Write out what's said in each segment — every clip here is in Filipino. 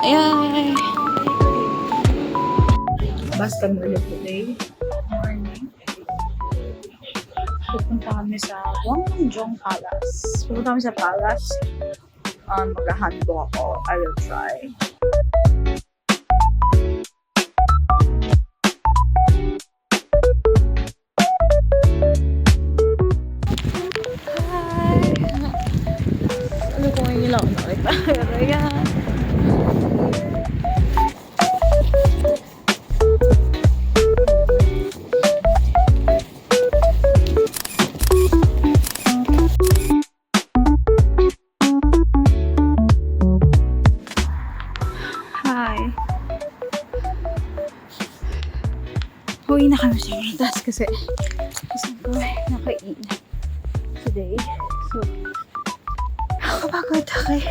Ay, Basta mo ulit today. Morning. Pupunta kami sa Guangdong Palace. Pupunta kami sa Palace. Um, Mag-handle ako. I will try. Nila ako nakita? Pero yan. Uwi na kami sa Veritas kasi gusto ko nakain today. So, nakakapagod ako eh.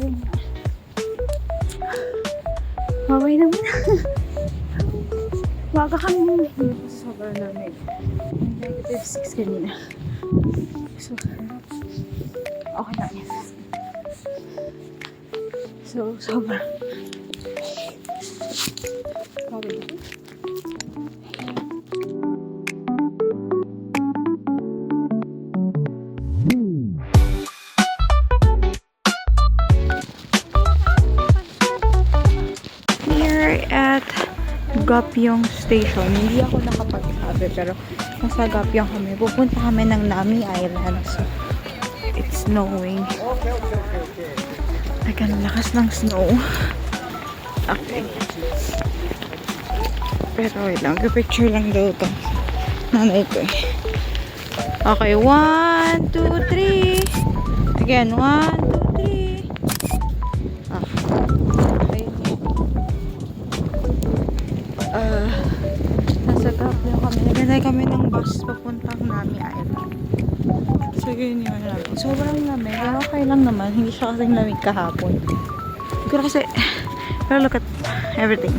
Ayun na. Maway na muna. Maga kami nung sobrang lamig. Negative 6 kanina. So, okay lang yan. So, sobrang ako. Gapyong Station. Hindi ako nakapag-sabi pero nasa Gapyong kami. Pupunta kami ng Nami Island. So, it's snowing. Ang lakas ng snow. Okay. Pero wait lang, picture lang daw ito. Nanay ko eh. Okay, one, two, three. Again, one, kami. Nagantay kami ng bus papuntang Nami Island. So, yun yun namin. Sobrang lamig. Pero okay lang naman. Hindi siya kasing lamig kahapon. Pero kasi, pero look at everything.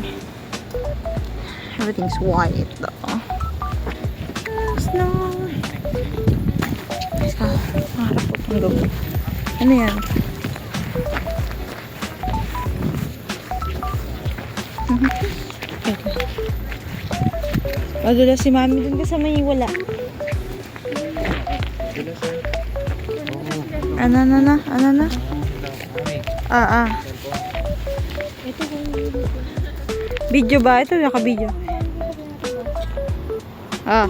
Everything's white though. Snow. Sa, harap ko itong gabi. Ano yan? Madula si mami dun ka sa may wala. Ano na na? Ano na? Ah, ah. Video ba? Ito, naka-video. Ah.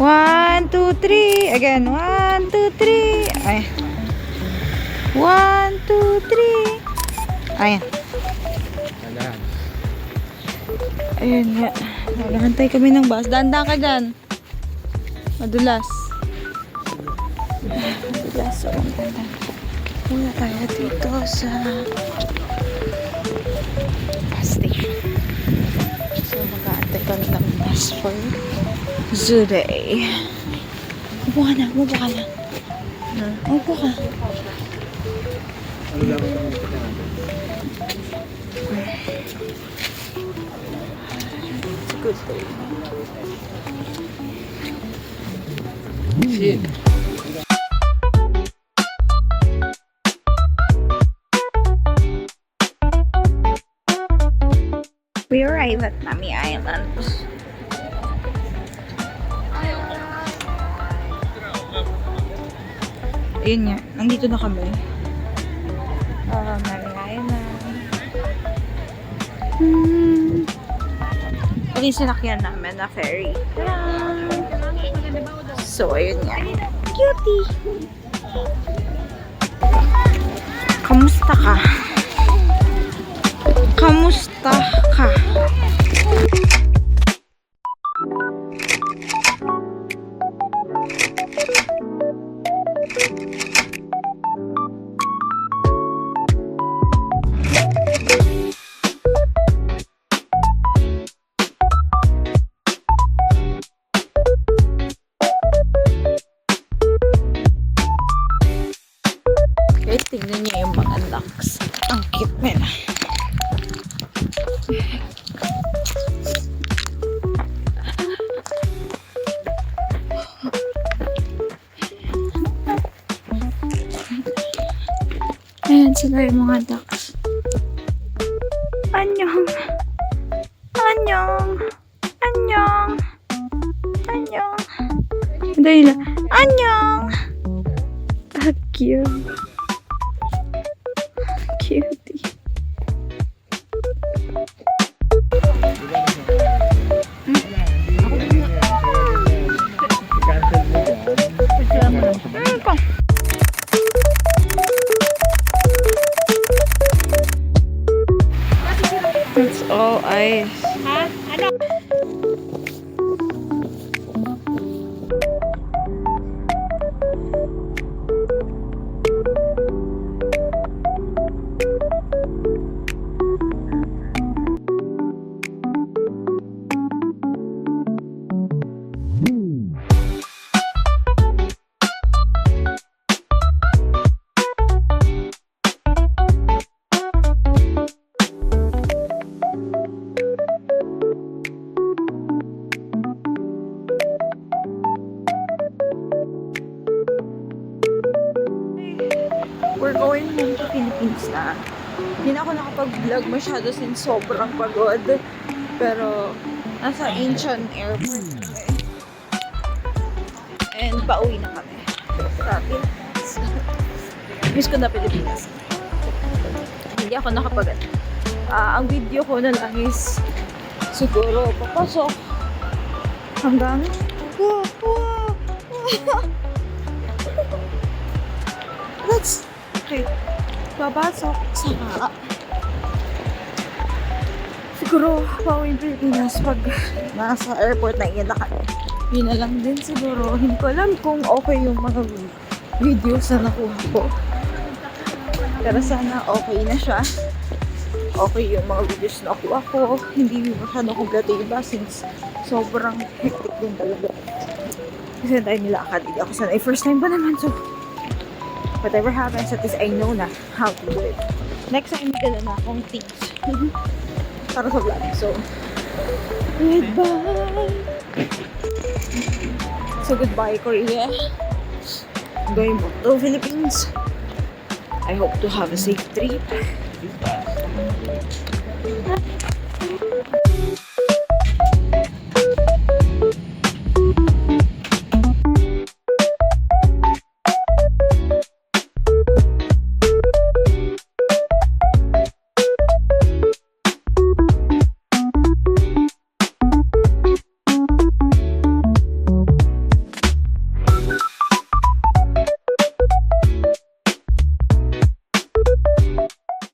One, two, three. Again. One, two, three. Ay. One, two, three. Ayan. Ayun nga. Naghahantay kami ng bus. Danda ka dyan. Madulas. Madulas. So, Muna tayo dito sa bus station. So, mag-aantay kami ng bus for Zuday. Upo ka na. Upo ka na. Upo ka. It's a good day. We arrive at Nami Island. Ayun nga, nandito na kami. Uh, Nami Island. Hmm. Ito yung sinakyan namin na ferry. So, ayun nga. Cutie! Kamusta ka? Kamusta ka? Tingnan niyo yung mga ducks. Ang cute nila. Ayan sila yung mga ducks. Anyong! Anyong! Anyong! Anyong! Dahil, Anyong! Thank you. cutie. That's all ice. Huh? Na. Hindi na ako nakapag-vlog masyado since sobrang pagod. Pero, nasa Incheon Airport kami. And pauwi na kami. Sa Philippines. Miss ko na Pilipinas. Hindi ako nakapag Ah, ang video ko na lang is siguro papasok hanggang Wow, wow, wow. Let's okay. Babasok sa siguro pauwi Pilipinas pag nasa airport na kami. Yun na lang din siguro. Hindi ko alam kung okay yung mga videos na nakuha ko. Pero sana okay na siya. Okay yung mga videos na nakuha ko. Hindi masyadong kumplatiba since sobrang hectic din talaga. Kasi tayo nilakad. Hindi ako sanay. First time pa naman. So, whatever happens, at least I know na how to do it. Next time, may dala na akong tips. Para sa vlog. So, goodbye! So, goodbye, Korea. I'm going back to Philippines. I hope to have a safe trip.